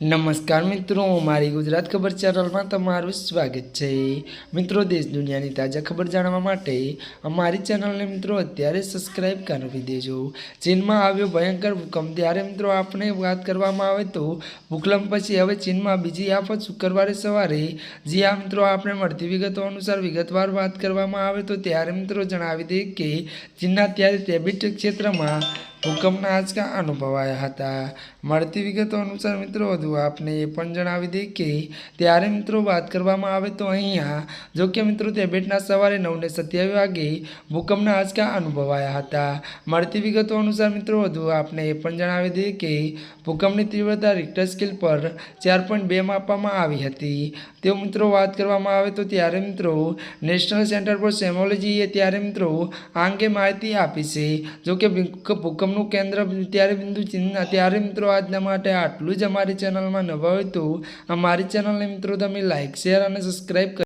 નમસ્કાર મિત્રો, મારી ગુજરાત ખબર ચેનલમાં તમારું સ્વાગત છે. મિત્રો, દેશ દુનિયાની તાજા ખબર જાણવા માટે અમારી ચેનલને મિત્રો અત્યારે સબસ્ક્રાઈબ કરી દેજો. ચીનમાં આવ્યો ભયંકર ભૂકંપ. ત્યારે મિત્રો, આપણે વાત કરવામાં આવે તો ભૂકંપ પછી હવે ચીનમાં બીજી આફત શુક્રવારે સવારે જે આ મિત્રો, આપણે મળતી વિગતો અનુસાર વિગતવાર વાત કરવામાં આવે તો ત્યારે મિત્રો જણાવી દઈએ કે ચીનના ત્યારે ટેબિટ ક્ષેત્રમાં ભૂકંપના આંચકા અનુભવાયા હતા. મળતી વિગતો અનુસાર મિત્રો, વધુ આપને એ પણ જણાવી દઈએ કે ત્યારે મિત્રો વાત કરવામાં આવે તો અહીંયા, જો કે મિત્રો તેબેટના સવારે નવને સત્યાવીસ વાગે ભૂકંપના આંચકા અનુભવાયા હતા. મળતી વિગતો અનુસાર મિત્રો, વધુ આપને એ પણ જણાવી દઈએ કે ભૂકંપની તીવ્રતા રિક્ટર સ્કેલ પર ચાર પોઈન્ટ બે માપવામાં આવી હતી. તેઓ મિત્રો વાત કરવામાં આવે તો ત્યારે મિત્રો નેશનલ સેન્ટર ફોર સેમોલોજીએ ત્યારે મિત્રો આ અંગે માહિતી આપી છે. જો કે ભૂક- ભૂકંપનું કેન્દ્ર ત્યારે બિંદુ ચિહ્ન. ત્યારે મિત્રો આજના માટે આટલું જ અમારી ચેનલમાં નવા હોય તો અમારી ચેનલને મિત્રો તમે લાઇક શેર અને સબસ્ક્રાઈબ